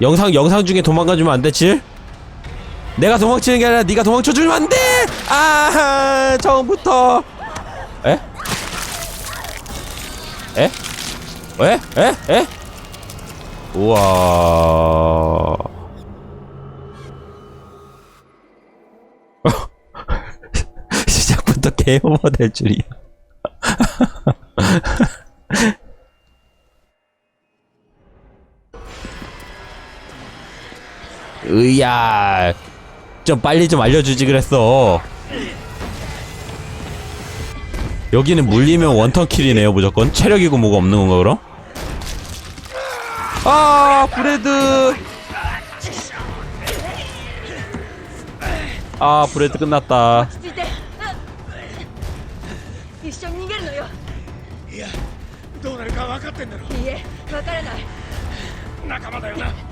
영상 영상 중에 도망가주면 안 되지? 내가 도망치는 게 아니라 네가 도망쳐주면 안 돼! 아 처음부터 에? 에? 에? 에? 에? 우와 시작부터 개오버 될 줄이야 으야 좀 빨리 좀 알려주지 그랬어. 여기는 물리면 원턴킬이네요 무조건. 체력이고 뭐가 없는 건가 그럼? 아 브레드. 아 브레드 끝났다. 落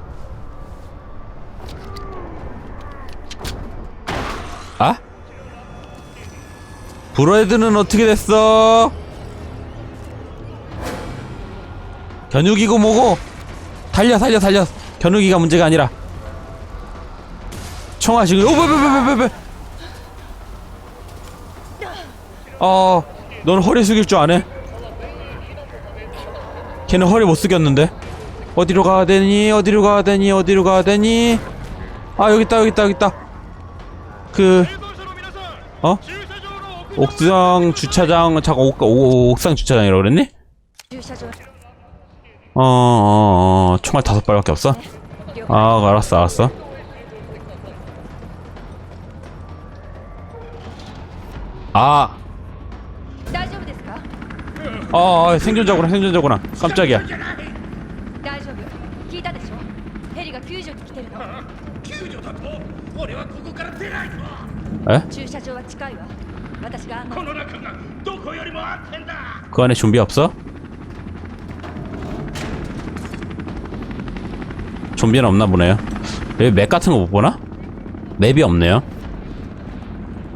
아? 브레드는 어떻게 됐어? 견육이고 뭐고? 달려 달려 달려. 견육이가 문제가 아니라. 지금 오베베베베베 어 너는 허리 숙일 줄 아네? 걔는 허리 못 숙였는데? 어디로 가야 되니 어디로 가야 되니 어디로 가야 되니? 아 여기 있다 여기 있다 여기 있다 그 어? 옥상 주차장 잠깐 옥, 옥, 옥상 주차장이라고 그랬니? 어, 어, 어 총알 다섯 발밖에 없어? 아 알았어 알았어 아 어, 어 생존자구나 생존자구나 깜짝이야 から出ないぞ 에? 駐車場は近いわ私が案内この中がどこよりも安全だ 그 안에 좀비 없어? 좀비는 없나 보네요. 여기 맵 같은 거 못 보나? 맵이 없네요.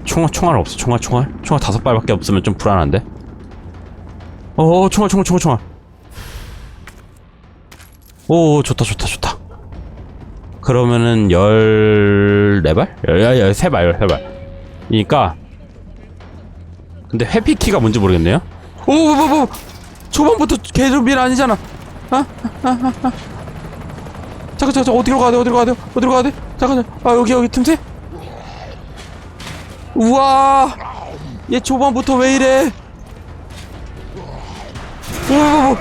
총알, 총알 없어, 총알, 총알. 총알 다섯 발밖에 없으면 좀 불안한데. 어, 총알, 총알, 총알, 총알. 오, 좋다, 좋다, 좋다. 어, 그러면은 열네 발? 열, 열, 열세 발, 열세 발. 이니까 근데 회피키가 뭔지 모르겠네요. 오, 뭐, 뭐, 뭐. 초반부터 개좀비는 아니잖아. 아, 아, 아, 아. 잠깐, 잠깐, 잠깐, 어디로 가야 돼? 어디로 가야 돼? 어디로 가야 돼? 잠깐. 아, 여기, 여기 틈새? 우와! 얘 초반부터 왜 이래? 오.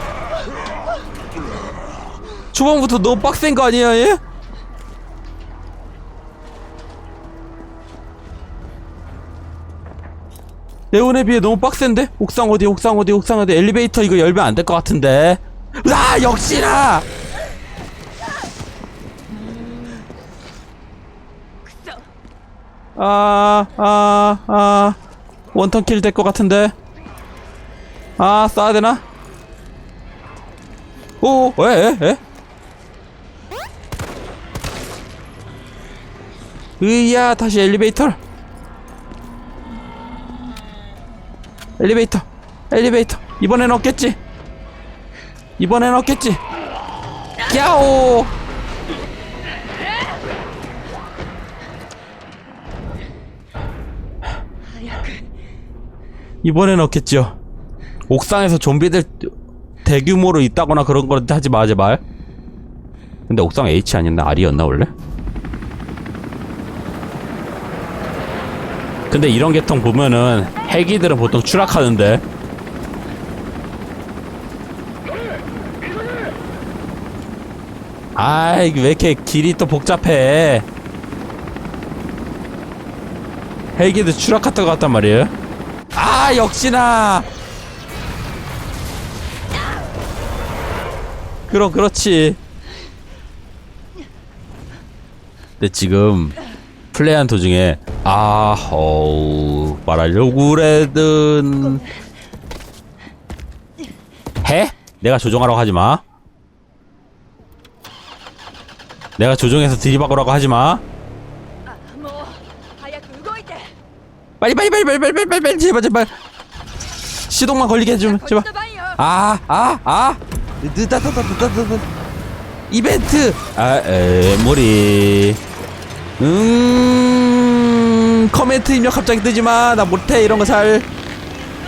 초반부터 너무 빡센 거 아니야, 얘? 레온에 비해 너무 빡센데? 옥상 어디 옥상 어디 옥상 어디 엘리베이터 이거 열면 안 될 것 같은데 아 역시나 クソ 아, 아아 아 원턴 킬 될 것 같은데 아 쏴야 되나? 오 에? 에? 에? 으야 다시 엘리베이터 엘리베이터 엘리베이터. 이번엔 없겠지? 이번엔 없겠지? 야오 이번엔 없겠죠 옥상에서 좀비들 대규모로 있다거나 그런 거 하지 마 제발 근데 옥상 H 아니었나? R이었나 원래? 근데 이런 계통 보면은 헬기들은 보통 추락하는데. 아이 왜 이렇게 길이 또 복잡해? 헬기들 추락했던 것 같단 말이에요. 아 역시나! 그럼 그렇지. 근데 지금 플레이한 도중에 아허 말하려고 그래든. 해? 내가 조종하라고 하지 마. 내가 조종해서 들이박으라고 하지 마. 빨리 빨리 빨리 빨리 빨리 빨리 빨리 빨리 제발 제발. 시동만 걸리게 해주면 제발. 아 아 아. 느다다다다다다. 아, 아. 이벤트. 아에 머리. 음. 커멘트 입력 갑자기 뜨지 마. 나 못해 이런 거 잘.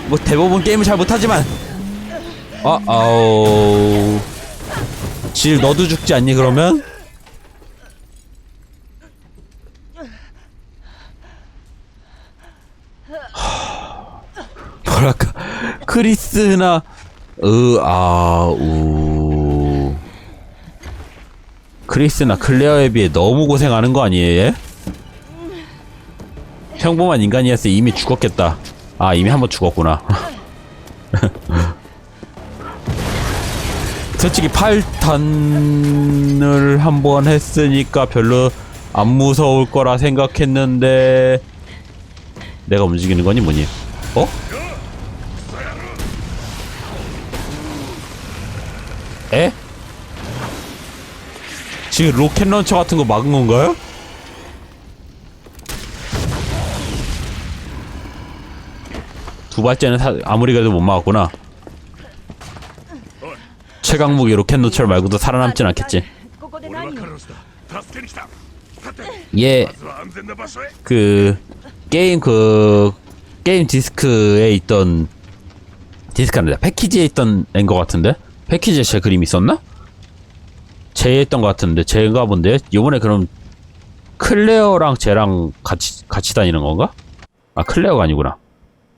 뭐 대부분 게임을 잘 못하지만. 어, 아우. 질 너도 죽지 않니 그러면? 뭐랄까 크리스나 으아우 크리스나 클레어에 비해 너무 고생하는 거 아니에요? 얘? 평범한 인간이었으면 이미 죽었겠다 아 이미 한 번 죽었구나 솔직히 8탄을 한 번 했으니까 별로 안 무서울 거라 생각했는데 내가 움직이는 거니 뭐니? 어? 에? 지금 로켓 런처 같은 거 막은 건가요? 두 발째는 사, 아무리 그래도 못 막았구나. 최강무기 로켓 노철 말고도 살아남진 않겠지. 예. 그 게임 그 게임 디스크에 있던 디스크 아니다 패키지에 있던 앤거 같은데 패키지에 제 그림 있었나? 제 했던 거 같은데 제가 본데 요번에 그럼 클레어랑 쟤랑 같이 같이 다니는 건가? 아 클레어가 아니구나.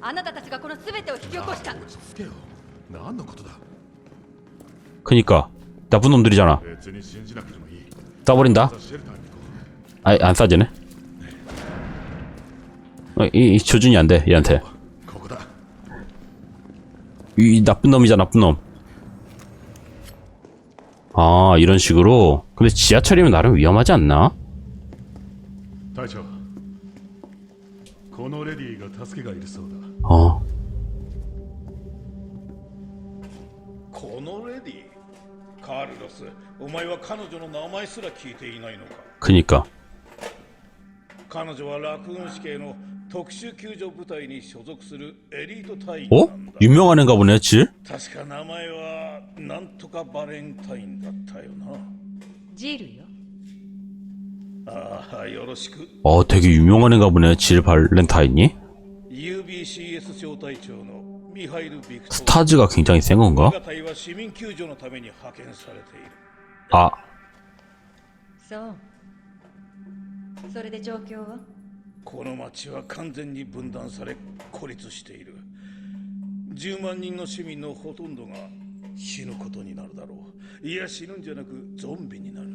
あなたたちがこの全てを引き起こした落ち着けよ何のことだ 그니까 나쁜 놈들이잖아 別に信じなくてもいい 쏴버린다 さあシェルターに行こ 아이 안 쏴지네 어, 이, 이 조준이 안 돼 얘한테 うここだ 이 나쁜 놈이잖아 나쁜 놈. 아 이런 식으로. 근데 지하철이면 나름 위험하지 않나? 隊長このレディーが助けがいるそうだ 어. 그니까. 彼女はラクーン死刑の特殊救助部隊に所属するエリート隊員 어? 유명한 애인가 보네, 지? 確か名前はなんとかバレンタインだったよなジルよああよろしく 어, 되게 유명한 애인가 보네, 질 발렌타인이? UBCS 小隊長のミハイル・ビクト 스타즈가 굉장히 센 건가? 我が隊は市民救助のために派遣されている 아 そうそれで状況はこの町は完全に分断され孤立している10万人の市民のほとんどが死ぬことになるだろういや死ぬんじゃなくゾンビになる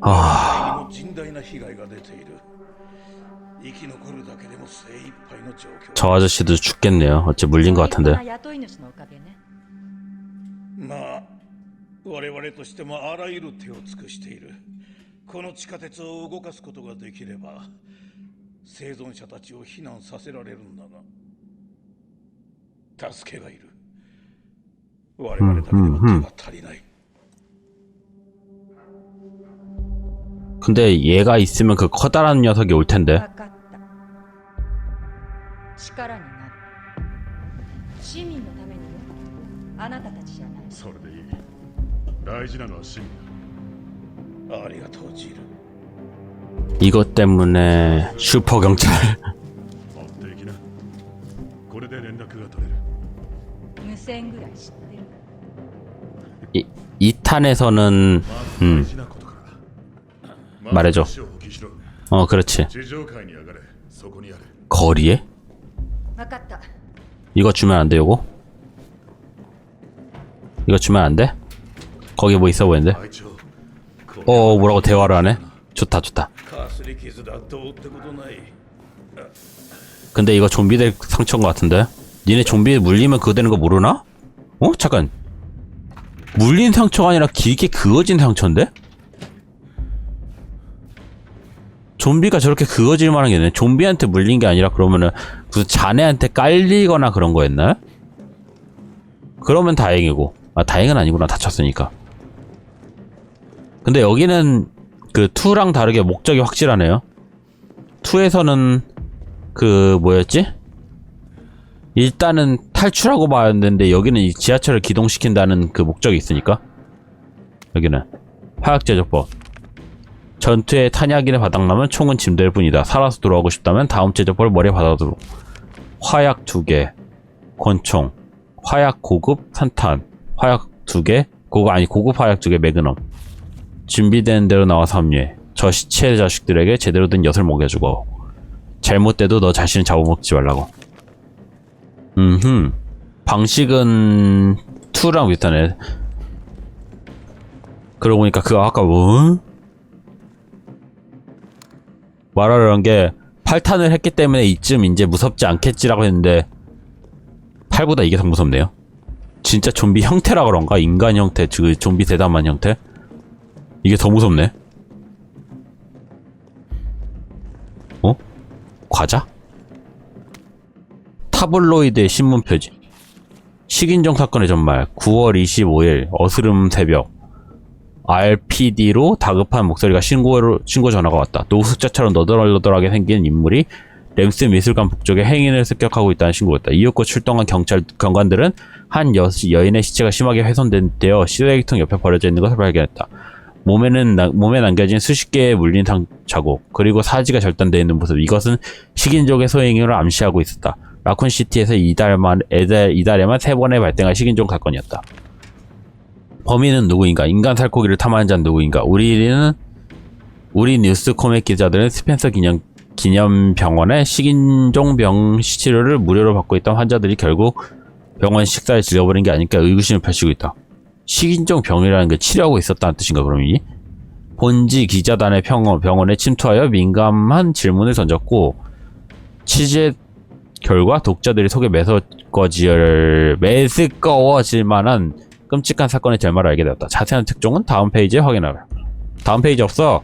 아 にも甚大な被害が出ている 저 아저씨도 죽겠네요. 어째 물린 것 같은데. 음, 음. 음. 근데 얘가 있으면 그 커다란 녀석이 올 텐데. 力になる市民のためによあなたたちじゃないそれでいい大事なのは市民だありがとうジル 이것 때문에 슈퍼 경찰 持っていきなこれで連絡が取れる無線ぐらい知ってる 이, 2탄에서는 まず 음 大事なことからだ、ま 말해줘 ず橋を補給しろ 어 그렇지 地上界に上がれそこにある 거리에? 이거 주면 안 돼, 요거? 이거 주면 안 돼? 거기 뭐 있어 보이는데? 어, 어, 뭐라고 대화를 안 해? 좋다, 좋다. 근데 이거 좀비들 상처인 것 같은데? 니네 좀비 물리면 그거 되는 거 모르나? 어? 잠깐. 물린 상처가 아니라 길게 그어진 상처인데? 좀비가 저렇게 그어질 만한 게 있네 좀비한테 물린 게 아니라 그러면은 무슨 자네한테 깔리거나 그런 거였나요? 그러면 다행이고. 아 다행은 아니구나 다쳤으니까. 근데 여기는 그 2랑 다르게 목적이 확실하네요. 2에서는 그 뭐였지? 일단은 탈출하고 말았는데 여기는 이 지하철을 기동시킨다는 그 목적이 있으니까. 여기는 화약 제조법 전투에 탄약인의 바닥나면 총은 짐될 뿐이다 살아서 돌아오고 싶다면 다음 제조법을 머리에 받아두고 화약 두개 권총 화약 고급 산탄 화약 두개 고급 아니 고급 화약 두개 매그넘 준비된 대로 나와서 합류해 저 시체 자식들에게 제대로 된 엿을 먹여주고 잘못돼도 너 자신을 잡아먹지 말라고. 음흠. 방식은 2랑 비슷하네. 그러고 보니까 그거 아까 뭐? 말하려는 게 8탄을 했기 때문에 이쯤 이제 무섭지 않겠지라고 했는데 8보다 이게 더 무섭네요. 진짜 좀비 형태라 그런가? 인간 형태, 그 좀비 대담한 형태? 이게 더 무섭네. 어? 과자? 타블로이드의 신문 표지. 식인종 사건의 전말. 9월 25일 어스름 새벽. RPD로 다급한 목소리가 신고로, 신고 전화가 왔다. 노숙자처럼 너덜너덜하게 생긴 인물이 램스 미술관 북쪽에 행인을 습격하고 있다는 신고였다. 이윽고 출동한 경찰 경관들은 한 여, 여인의 시체가 심하게 훼손되어 쓰레기통 옆에 버려져 있는 것을 발견했다. 몸에는 나- 몸에 남겨진 수십 개의 물린 상 자국 그리고 사지가 절단되어 있는 모습 이것은 식인종의 소행을 암시하고 있었다. 라쿤시티에서 이달만 애달, 이달에만 세 번에 발생한 식인종 사건이었다. 범인은 누구인가? 인간 살코기를 탐하는 자는 누구인가? 우리는 우리 뉴스 코믹 기자들은 스펜서 기념 기념병원에 식인종 병 치료를 무료로 받고 있던 환자들이 결국 병원 식사를 질려버린 게 아닐까 의구심을 펼치고 있다. 식인종 병이라는 게 치료하고 있었다는 뜻인가 이? 본지 기자단의 병원, 병원에 침투하여 민감한 질문을 던졌고 취재 결과 독자들이 속에 매서꺼질 매스꺼워질 만한 끔찍한 사건의 절마를 알게 되었다. 자세한 특종은 다음 페이지에 확인하라. 다음 페이지 없어.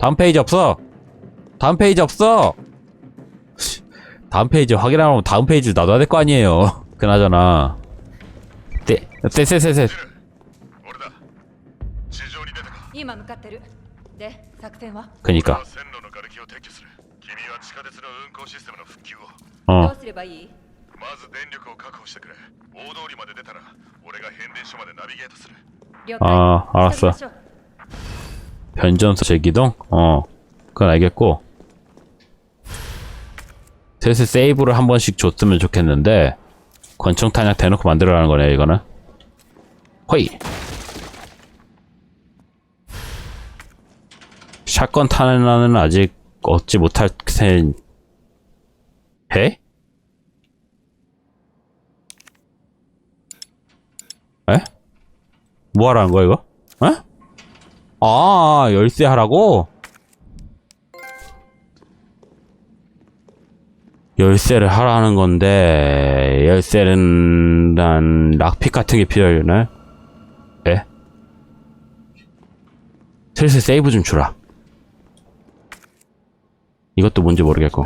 다음 페이지 없어. 다음 페이지 없어. 다음 페이지 확인하면 다음 페이지를 놔둬야 될 거 아니에요. 그나저나. 네, 네, 떼, 떼세세세. 그니까. 어. 아 알았어. 변전소 재기동? 어 그건 알겠고. 슬슬 세이브를 한 번씩 줬으면 좋겠는데 권총 탄약 대놓고 만들어라는 거네 이거는. 허이! 샷건 탄약은 아직 얻지 못할 텐 해? 에? 뭐 하라는 거야 이거? 에? 아 열쇠 하라고? 열쇠를 하라는 건데 열쇠는 난 락픽 같은 게 필요하려나? 에? 슬슬 세이브 좀 주라 이것도 뭔지 모르겠고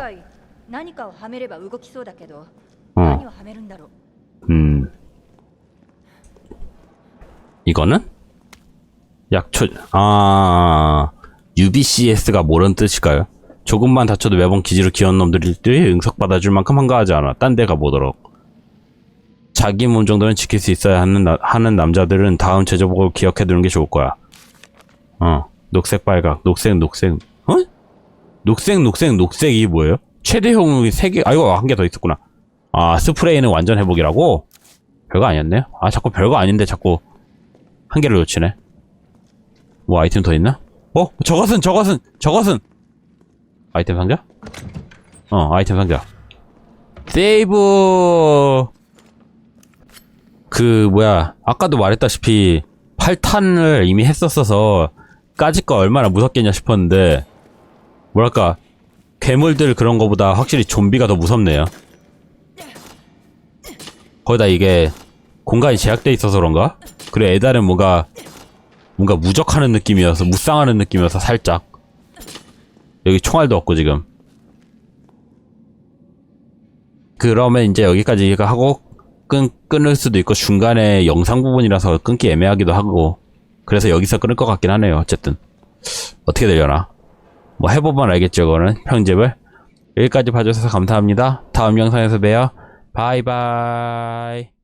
응. 어. 음. 이거는? 약초, 아, UBCS가 뭐란 뜻일까요? 조금만 다쳐도 매번 기지로 기어온 놈들이 응석받아줄 만큼 한가하지 않아. 딴 데가 뭐더러. 자기 몸 정도는 지킬 수 있어야 하는, 나- 하는 남자들은 다음 제조복을 기억해두는 게 좋을 거야. 어. 녹색 빨각, 녹색, 녹색, 어? 녹색, 녹색, 녹색이 뭐예요? 최대형이 3개, 아이고, 한개 더 있었구나. 아, 스프레이는 완전 회복이라고? 별거 아니었네요. 아, 자꾸 별거 아닌데 자꾸 한 개를 놓치네. 뭐 아이템 더 있나? 어? 저것은, 저것은, 저것은! 아이템 상자? 어, 아이템 상자. 세이브! 그, 뭐야, 아까도 말했다시피, 8탄을 이미 했었어서, 까짓 거 얼마나 무섭겠냐 싶었는데, 뭐랄까, 괴물들 그런 거보다 확실히 좀비가 더 무섭네요. 거기다 이게, 공간이 제약돼 있어서 그런가? 그래, 에달은 뭔가, 뭔가 무적하는 느낌이어서, 무쌍하는 느낌이어서 살짝. 여기 총알도 없고, 지금. 그러면 이제 여기까지 하고, 끊, 끊을 수도 있고, 중간에 영상 부분이라서 끊기 애매하기도 하고, 그래서 여기서 끊을 것 같긴 하네요, 어쨌든. 어떻게 되려나. 뭐 해보면 알겠죠, 그거는. 편집을. 여기까지 봐주셔서 감사합니다. 다음 영상에서 봬요. 바이바이.